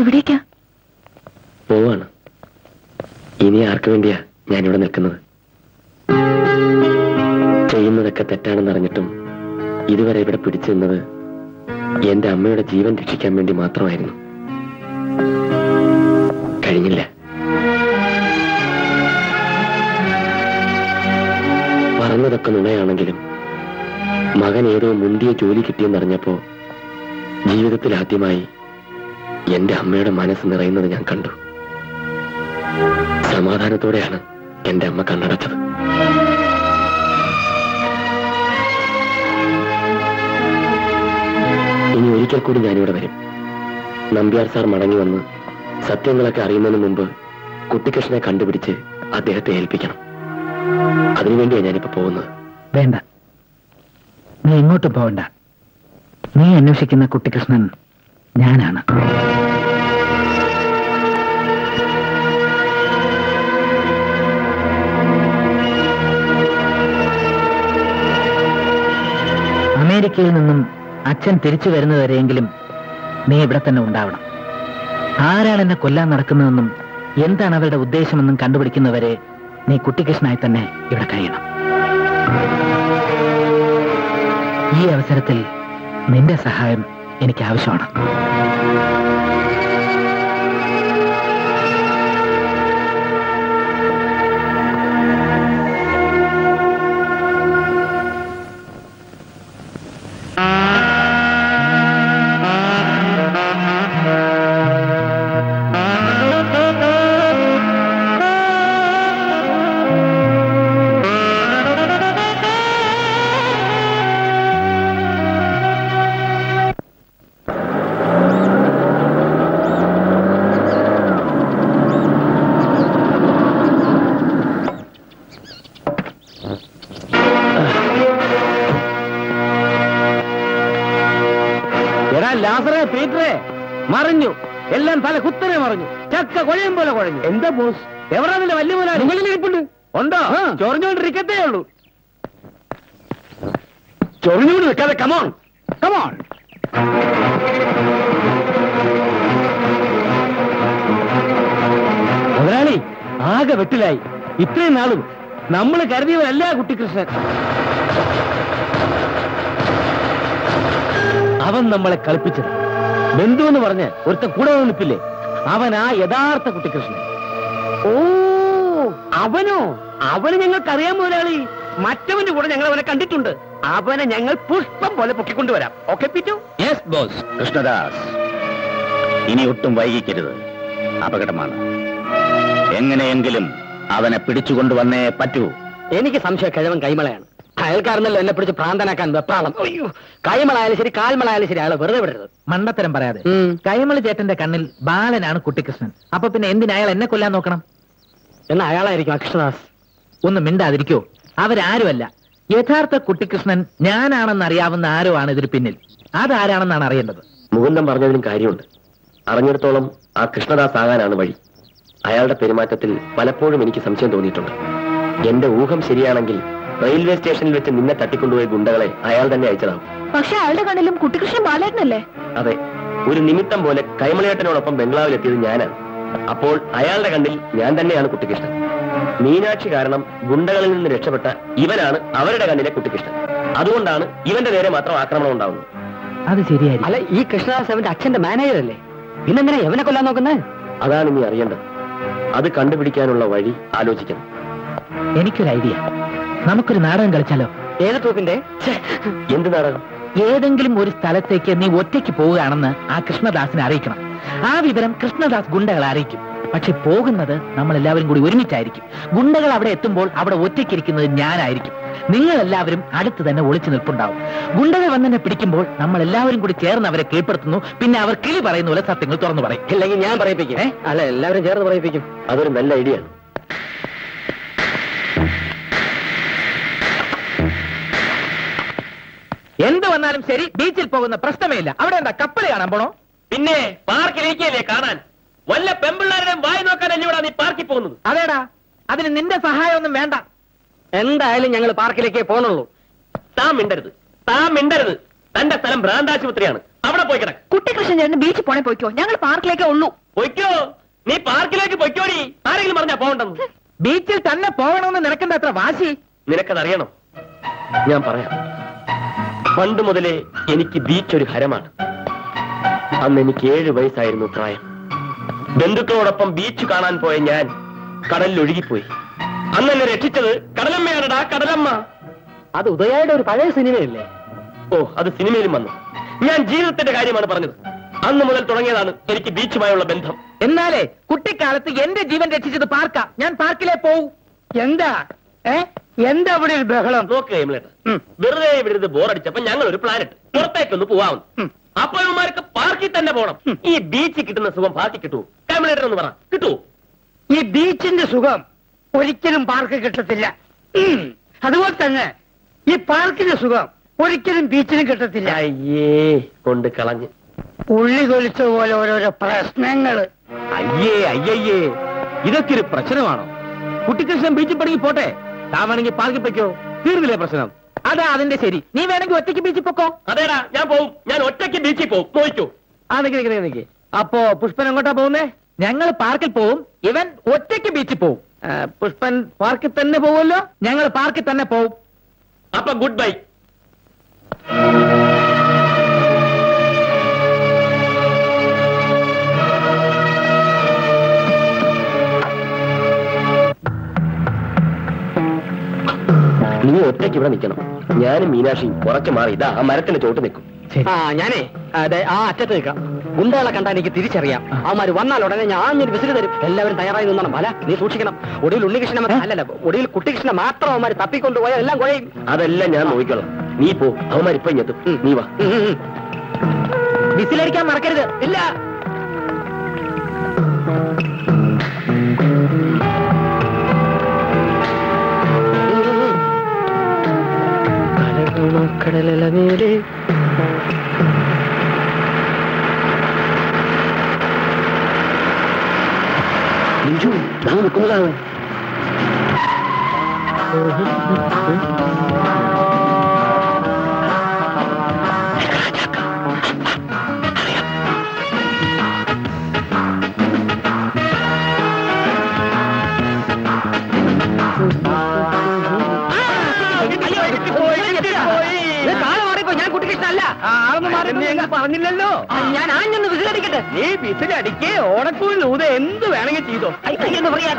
എവിടേക്കാ? പോവാണ്. ഇനി ആർക്കു വേണ്ടിയാ ഞാനിവിടെ നിൽക്കുന്നത്? ചെയ്യുന്നതൊക്കെ തെറ്റാണെന്നറിഞ്ഞിട്ടും ഇതുവരെ ഇവിടെ പിടിച്ചു നിന്നത് എന്റെ അമ്മയുടെ ജീവൻ രക്ഷിക്കാൻ വേണ്ടി മാത്രമായിരുന്നു. കഴിഞ്ഞില്ല. പറഞ്ഞതൊക്കെ നുണയാണെങ്കിലും മകൻ ഏതോ മുന്തിയ ജോലി കിട്ടിയെന്നറിഞ്ഞപ്പോ ജീവിതത്തിൽ ആദ്യമായി എന്റെ അമ്മയുടെ മനസ്സ് നിറയുന്നത് ഞാൻ കണ്ടു. സമാധാനത്തോടെയാണ് എന്റെ അമ്മ കണ്ണടച്ചത്. ഇനി ഒരിക്കൽ കൂടി ഞാനിവിടെ വരും. നമ്പ്യാർ സാർ മടങ്ങി വന്ന് സത്യങ്ങളൊക്കെ അറിയുന്നതിന് മുമ്പ് കുട്ടിക്കൃഷ്ണനെ കണ്ടുപിടിച്ച് അദ്ദേഹത്തെ ഏൽപ്പിക്കണം. അതിനുവേണ്ടിയാണ് ഞാനിപ്പോ പോകുന്നത്. വേണ്ട. നീ എങ്ങോട്ടും പോവണ്ട. നീ അന്വേഷിക്കുന്ന കുട്ടികൃഷ്ണൻ ഞാനാണ്. അമേരിക്കയിൽ നിന്നും അച്ഛൻ തിരിച്ചു വരുന്നതുവരെയെങ്കിലും നീ ഇവിടെ തന്നെ ഉണ്ടാവണം. ആരാണ് എന്നെ കൊല്ലാൻ നടക്കുന്നതെന്നും എന്താണ് അവരുടെ ഉദ്ദേശമെന്നും കണ്ടുപിടിക്കുന്നവരെ നീ കുട്ടികൃഷ്ണനായി തന്നെ ഇവിടെ കഴിയണം. ഈ അവസരത്തിൽ നിന്റെ സഹായം എനിക്ക് ആവശ്യമാണ് തല കുത്തനെ മറിഞ്ഞു. ചക്ക കൊഴയും പോലെ കുഴഞ്ഞു. എന്താ ബോസ് എവിടെ നിന്റെ വലിയ മുകളിൽ ഉണ്ടോ? ചൊറിഞ്ഞോണ്ടിരിക്കത്തേ ഉള്ളൂ. ചൊറിഞ്ഞുകൊണ്ട് നിൽക്കാതെ കമോൺ കമോൺ മുതലാളി ആകെ വെട്ടിലായി. ഇത്രയും നാളും നമ്മൾ കരുതിയവരല്ല കുട്ടിക്കൃഷ്ണൻ അവൻ നമ്മളെ കളിപ്പിച്ചത്. ബന്ധു എന്ന് പറഞ്ഞ് ഒരുത്ത കൂടെ നിൽപ്പില്ലേ? അവനാ യഥാർത്ഥ കുട്ടിക്കൃഷ്ണൻ ഓ അവനോ? അവന് ഞങ്ങൾക്ക് അറിയാൻ മുതലാളി. മറ്റവന്റെ കൂടെ ഞങ്ങൾ അവനെ കണ്ടിട്ടുണ്ട്. അവനെ ഞങ്ങൾ പുഷ്പം പോലെ പൊക്കിക്കൊണ്ടുവരാം. ഓക്കെ പിറ്റു? യെസ് ബോസ് കൃഷ്ണദാസ് ഇനി ഒട്ടും വൈകിക്കരുത്. അപകടമാണ്. എങ്ങനെയെങ്കിലും അവനെ പിടിച്ചുകൊണ്ടുവന്നേ പറ്റൂ. എനിക്ക് സംശയ കിഴവൻ കൈമളയാണ്. അയൽക്കാരനല്ലോ എന്നെ പിടിച്ച് പ്രാന്തനാക്കാൻ വെപ്രാളം? അയ്യോ കൈമളായാലും ശരി കാൽമളായാലും ശരി അയാൾ വെറുതെ വിടരുത്. മണ്ടത്തരം പറയാതെ. കൈമളി ചേട്ടന്റെ കണ്ണിൽ ബാലനാണ് കുട്ടികൃഷ്ണൻ. അപ്പൊ പിന്നെ എന്തിനാ അയാൾ എന്നെ കൊല്ലാൻ നോക്കണം? എന്നാ അയാളായിരിക്കും അക്ഷരദാസ് ഒന്ന് മിണ്ടാതിരിക്കോ. അവരാരുമല്ല. യഥാർത്ഥ കുട്ടികൃഷ്ണൻ ഞാനാണെന്ന് അറിയാവുന്ന ആരോ ആണ് ഇതിന് പിന്നിൽ? അതാരാണെന്നാണ് അറിയേണ്ടത്? മുകുന്ദം പറഞ്ഞതിലും കാര്യമുണ്ട്. അറിഞ്ഞിടത്തോളം ആ കൃഷ്ണദാസ് ആകാനാണ് വഴി. അയാളുടെ പെരുമാറ്റത്തിൽ പലപ്പോഴും എനിക്ക് സംശയം തോന്നിയിട്ടുണ്ട്. എന്റെ ഊഹം ശരിയാണെങ്കിൽ റെയിൽവേ സ്റ്റേഷനിൽ വെച്ച് നിന്നെ തട്ടിക്കൊണ്ടുപോയ ഗുണ്ടകളെ അയാൾ തന്നെ അയച്ചതാണ്. പക്ഷെ അയാളുടെ കണ്ണിലും കുട്ടികൃഷ്ണൻ ബാലേട്ടനല്ലേ? അതെ ഒരു നിമിത്തം പോലെ കൈമളയേട്ടനോടൊപ്പം ബംഗ്ലാവിലെത്തിയത് ഞാനാണ്. അപ്പോൾ അയാളുടെ കണ്ണിൽ ഞാൻ തന്നെയാണ് കുട്ടിക്കൃഷ്ണൻ മീനാക്ഷി കാരണം ഗുണ്ടകളിൽ നിന്ന് രക്ഷപ്പെട്ട ഇവനാണ് അവരുടെ കണ്ണിലെ കുട്ടിക്കൃഷ്ണൻ അതുകൊണ്ടാണ് ഇവന്റെ നേരെ മാത്രം ആക്രമണം ഉണ്ടാവുന്നത്. അത് ശരിയായി. അല്ല ഈ കൃഷ്ണദാസ് അവന്റെ അച്ഛന്റെ മാനേജർ അല്ലേ പിന്നെന്തിനാ എവനെ കൊല്ലാൻ നോക്കുന്നത് അതാണ് ഇനി അറിയേണ്ടത്. അത് കണ്ടുപിടിക്കാനുള്ള വഴി ആലോചിക്കണം. എനിക്കൊരു ഐഡിയ. നമുക്കൊരു നാടകം കളിച്ചാലോ? ഏത് ട്രൂപ്പിന്റെ? എന്ത് നാടകം? ഏതെങ്കിലും ഒരു സ്ഥലത്തേക്ക് നീ ഒറ്റയ്ക്ക് പോവുകയാണെന്ന് ആ കൃഷ്ണദാസിനെ അറിയിക്കണം. ആ വിവരം കൃഷ്ണദാസ് ഗുണ്ടകളെ അറിയിക്കും. പക്ഷെ പോകുന്നത് നമ്മൾ എല്ലാവരും കൂടി ഒരുമിച്ചായിരിക്കും. ഗുണ്ടകൾ അവിടെ എത്തുമ്പോൾ അവിടെ ഒറ്റയ്ക്കിരിക്കുന്നത് ഞാനായിരിക്കും. നിങ്ങൾ എല്ലാവരും അടുത്ത് തന്നെ ഒളിച്ചു നിൽപ്പുണ്ടാവും. ഗുണ്ടകൾ വന്നെന്നെ പിടിക്കുമ്പോൾ നമ്മൾ എല്ലാവരും കൂടി ചേർന്ന് അവരെ കീഴ്പ്പെടുത്തുന്നു. പിന്നെ അവർ കിളി പറയുന്ന പോലെ സത്യങ്ങൾ തുറന്നു പറയും. അല്ലെങ്കിൽ ഞാൻ പറയിപ്പിക്കും? അല്ല എല്ലാവരും ചേർന്ന് പറയിപ്പിക്കും. അതൊരു നല്ല ഐഡിയ ആണ്. എന്ത് വന്നാലും ശരി ബീച്ചിൽ പോകുന്ന പ്രശ്നമേ ഇല്ല. അവിടെ എന്താ കപ്പൽ കാണാൻ പോണോ? പിന്നെ പാർക്കിലേക്കല്ലേ കാണാൻ? വല്ല പെമ്പിള്ളാരുടെയും വായി നോക്കാൻ ഇവിടെ നീ പാർക്കിൽ പോകുന്നത്? അതേടാ അതിന് നിന്റെ സഹായമൊന്നും വേണ്ട. എന്തായാലും ഞങ്ങൾ പാർക്കിലേക്കേ പോണുള്ളൂ. താൻ മിണ്ടരുത്. താൻ മിണ്ടരുത്. തന്റെ സ്ഥലം ഭ്രാന്താശുപത്രിയാണ്. അവിടെ പോയി കിടക്ക്. കുട്ടികൃഷ്ണൻ ചേട്ടന് ബീച്ചിൽ പോണേ പോയിക്കോ? ഞങ്ങൾ പാർക്കിലേക്കേ ഉള്ളൂ. പൊയ്ക്കോ? നീ പാർക്കിലേക്ക് പൊയ്ക്കോടി ആരെങ്കിലും പറഞ്ഞാ പോകണ്ടെന്ന്. ബീച്ചിൽ തന്നെ പോകണമെന്ന് നിനക്കെന്താ അത്ര വാശി? നിനക്കതറിയണം. ഞാൻ പറയാം. പണ്ട് മുതലേ എനിക്ക് ബീച്ച് ഒരു ഹരമാണ്. അന്ന് എനിക്ക് ഏഴ് വയസ്സായിരുന്നു പ്രായം. ബന്ധുക്കളോടൊപ്പം ബീച്ച് കാണാൻ പോയ ഞാൻ കടലിൽ ഒഴുകിപ്പോയി അന്ന് എന്നെ രക്ഷിച്ചത് കടലമ്മയാണടാ കടലമ്മ. അത് ഉദയയുടെ ഒരു പഴയ സിനിമയല്ലേ? ഓ അത് സിനിമയിലും വന്നു. ഞാൻ ജീവിതത്തിന്റെ കാര്യമാണ് പറഞ്ഞത്. അന്ന് മുതൽ തുടങ്ങിയതാണ് എനിക്ക് ബീച്ചുമായുള്ള ബന്ധം. എന്നാലേ കുട്ടിക്കാലത്ത് എന്റെ ജീവൻ രക്ഷിച്ചത് പാർക്ക. ഞാൻ പാർക്കിലേ പോവും. എന്താ? ഏ? എന്താ അവിടെ ഒരു ബഹളം? നോക്ക് കൈമലേട്ട വെറുതെ വിടുന്നത് ബോറടിച്ചപ്പോ ഞങ്ങൾ ഒരു പ്ലാനറ്റ് പുറത്തേക്കൊന്ന് പോവാമെന്ന് അപ്പോഴന്മാർക്ക് പാർക്കിൽ തന്നെ പോണം. ഈ ബീച്ച് കിട്ടുന്ന സുഖം പാർക്കിൽ കിട്ടുമോ കൈമലേട്ടൻ ഒന്ന് പറ. കിട്ടുമോ ഈ ബീച്ചിന്റെ സുഖം ഒരിക്കലും പാർക്ക് കിട്ടത്തില്ല. അതുപോലെ തന്നെ ഈ പാർക്കിന്റെ സുഖം ഒരിക്കലും ബീച്ചിനും കിട്ടത്തില്ല. അയ്യേ കൊണ്ട് കളഞ്ഞ്. ഉള്ളി കൊലിച്ച പോലെ ഓരോരോ പ്രശ്നങ്ങൾ അയ്യേ അയ്യയ്യേ. ഇതൊക്കെ ഒരു പ്രശ്നമാണോ? കുട്ടിക്കൃഷ്ണൻ ബീച്ചിൽ പടങ്ങി പോട്ടെ. താൻ വേണമെങ്കിൽ പാർക്കിൽ പൊയ്ക്കോ തീർന്നില്ലേ പ്രശ്നം? അതാ അതിന്റെ ശരി. നീ വേണമെങ്കിൽ ഒറ്റയ്ക്ക് ബീച്ചിൽ പൊക്കോ? അതേടാ ഞാൻ പോവും. ഞാൻ ഒറ്റയ്ക്ക് ബീച്ചിൽ പോവും. പോയിക്കോ ആ നിക്ക് നിക്ക് നിക്ക് നിക്ക്. അപ്പോ പുഷ്പൻ എങ്ങോട്ടാ പോകുന്നേ? ഞങ്ങൾ പാർക്കിൽ പോവും. ഇവൻ ഒറ്റയ്ക്ക് ബീച്ചിൽ പോവും. ആ, പുഷ്പൻ പാർക്കിൽ തന്നെ പോവുമല്ലോ? ഞങ്ങൾ പാർക്കിൽ തന്നെ പോവും. അപ്പൊ ഗുഡ് ബൈ. നീ ഒറ്റയ്ക്ക് ഇവിടെ നിൽക്കണം. ഞാനും മീനാക്ഷിയും കുറച്ച് മാറി ഇതാ ആ മരത്തിന്റെ ചോട്ട് നിൽക്കും. ആ ഞാനേ അതെ ആ അറ്റത്ത് നിൽക്കാം. ഗുണ്ടകളെ കണ്ടാൽ എനിക്ക് തിരിച്ചറിയാം. അവന്മാര് വന്നാൽ ഉടനെ ഞാൻ ഒരു വിസിൽ തരും. എല്ലാവരും തയ്യാറായി നിന്നണം. അല്ല നീ സൂക്ഷിക്കണം. ഒടുവിൽ ഉണ്ണികൃഷ്ണൻ അല്ലല്ല ഒടുവിൽ കുട്ടികൃഷ്ണൻ മാത്രം അവന്മാര് തപ്പിക്കൊണ്ടുപോയാൽ എല്ലാം കുഴയും. അതെല്ലാം ഞാൻ നോക്കിക്കോളാം. നീ പോ അവന്മാരിപ്പൊ ഇങ്ങെത്തും നീ വാ. വിസിലടിക്കാൻ മറക്കരുത്. ഇല്ല. ಕಡಲೆಲ ಮೇಲೆ ನಾನು ಕುಮಲಾವೆ പറഞ്ഞില്ലല്ലോ. ഞാൻ ആഞ്ഞൊന്ന് വിസിലടിക്കട്ടെ. നീ വിസിലടിക്കേ ഓണക്കൂലിൽ ഊത എന്ത് വേണമെങ്കിൽ ചെയ്തോ. എന്ന് പറയാ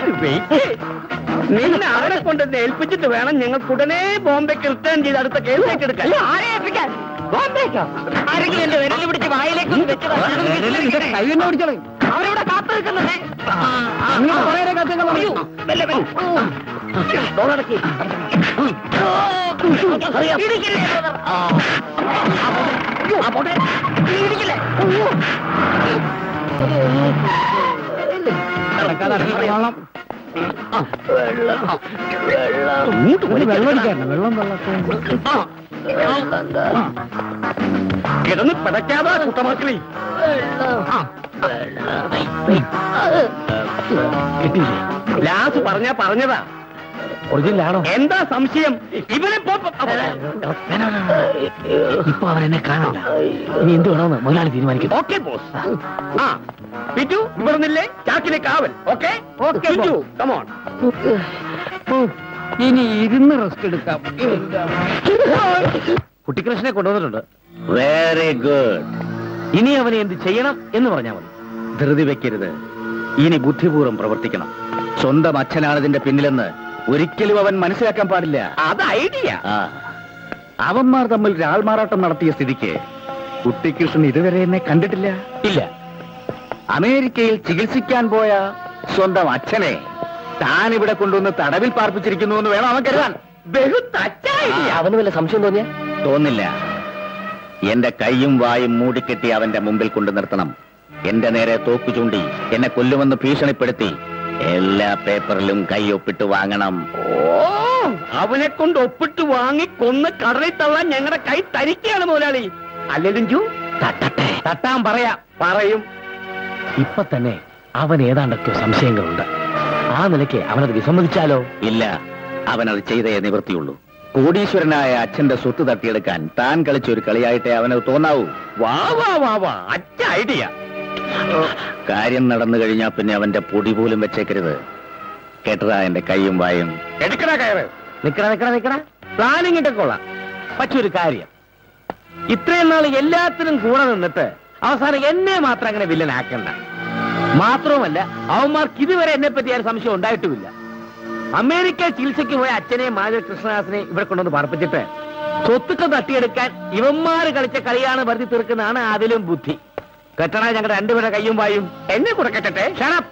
നിന്നെ അവരെ കൊണ്ട് ഏൽപ്പിച്ചിട്ട് വേണം ഞങ്ങൾക്ക് ഉടനെ ബോംബെക്ക് റിട്ടേൺ ചെയ്ത് അടുത്ത കേസിലേക്ക് എടുക്കാൻ. ആരെ ഏൽപ്പിക്കാൻ? ബോംബെക്കോ? ആരെങ്കിലും എന്റെ വിരൽ പിടിച്ച് വായിലേക്ക് ഒന്ന് കിടന്ന് പിടയ്ക്കാതാ കുട്ടമക്കളി ലാസ് പറഞ്ഞാ പറഞ്ഞതാ. ഒറിജിനലാണോ? എന്താ സംശയം? ഇവനെ ഇപ്പൊ അവൻ എന്നെ കാണണ്ട. ഇനി എന്ത് വേണമെന്ന് മുതലാളി തീരുമാനിക്കും. Okay boss. ആ പിറ്റു ഇവിടുന്നില്ലേ? ചാക്കിലെ കാവൽ ഓക്കെ? Okay boss. കമോൺ ഇനി ഇരുന്ന് റെസ്റ്റ് എടുക്കാം. കുട്ടിക്കൃഷ്ണനെ കൊണ്ടുവന്നിട്ടുണ്ട്. വെരി ഗുഡ് ഇനി അവനെ എന്ത് ചെയ്യണം എന്ന് പറഞ്ഞാൽ മതി. ധൃതി വെക്കരുത്. ഇനി ബുദ്ധിപൂർവം പ്രവർത്തിക്കണം. സ്വന്തം അച്ഛനാണതിന്റെ പിന്നിലെന്ന് ഒരിക്കലും അവൻ മനസ്സിലാക്കാൻ പാടില്ല. അത് ഐഡിയ അവന്മാർ തമ്മിൽ ഒരാൾമാറാട്ടം നടത്തിയ സ്ഥിതിക്ക് കുട്ടിക്കൃഷ്ണൻ ഇതുവരെ എന്നെ കണ്ടിട്ടില്ല. ഇല്ല. അമേരിക്കയിൽ ചികിത്സിക്കാൻ പോയ സ്വന്തം അച്ഛനെ താൻ ഇവിടെ കൊണ്ടുവന്ന് തടവിൽ പാർപ്പിച്ചിരിക്കുന്നു എന്ന് വേണം അവൻ കരുതാൻ. അവന് വല്ല സംശയം തോന്നിയ? തോന്നില്ല. എന്റെ കൈയും വായും മൂടിക്കെട്ടി അവന്റെ മുമ്പിൽ കൊണ്ടു നിർത്തണം. എന്റെ നേരെ തോക്കു ചൂണ്ടി എന്നെ കൊല്ലുമെന്ന് ഭീഷണിപ്പെടുത്തി എല്ലാ പേപ്പറിലും കൈ ഒപ്പിട്ട് വാങ്ങണം. ഓ അവനെ കൊണ്ട് ഒപ്പിട്ട് വാങ്ങി കൊന്ന് കടലിൽ തള്ളാൻ ഞങ്ങളുടെ കൈ തരിക്കുകയാണ് മുതലാളി. അല്ലെങ്കിലും തട്ടട്ടെ. തട്ടാൻ പറയാ. പറയും. ഇപ്പൊ തന്നെ അവൻ ഏതാണ്ടൊക്കെ സംശയങ്ങളുണ്ട്. ആ നിലയ്ക്ക് അവനത് വിസമ്മതിച്ചാലോ? ഇല്ല അവനത് ചെയ്തേ നിവൃത്തിയുള്ളൂ. കോടീശ്വരനായ അച്ഛന്റെ സ്വത്ത് തട്ടിയെടുക്കാൻ താൻ കളിച്ച ഒരു കളിയായിട്ടേ അവനത് തോന്നാവൂ. വാ വാ വാ വാ. അച്ഛ ഐഡിയ. കാര്യം നടന്നു കഴിഞ്ഞാ പിന്നെ അവന്റെ പൊടി പോലും വെച്ചേക്കരുത്. കേട്ടതാ എന്റെ കൈയും വായും. എടുക്കടാ കയറ്. നിക്കണ നിക്കണ നിക്കണ പ്ലാനിങ് ഇട്ടക്കൊള്ളാം പക്ഷൊരു പക്ഷെ ഒരു കാര്യം. ഇത്രയും നാൾ എല്ലാത്തിനും കൂടെ നിന്നിട്ട് അവസാനം എന്നെ മാത്രം അങ്ങനെ വില്ലനാക്കണ്ട. മാത്രവുമല്ല അവന്മാർക്ക് ഇതുവരെ എന്നെ പറ്റി ആരും സംശയം ഉണ്ടായിട്ടുമില്ല അമേരിക്ക ചികിത്സയ്ക്ക് പോയ അച്ഛനെ മാധവ കൃഷ്ണദാസിനെ ഇവിടെ കൊണ്ടുവന്ന് പാർപ്പിച്ചിട്ട് സ്വത്തുക്കൾ തട്ടിയെടുക്കാൻ ഇവന്മാര് കളിച്ച കളിയാണ് വരുത്തി തീർക്കുന്നതാണ് അതിലും ബുദ്ധി. കെട്ടണ ഞങ്ങളുടെ രണ്ടുപേരുടെ കയ്യും വായും എന്നെ കൂടെ കെട്ടട്ടെ? ക്ഷണം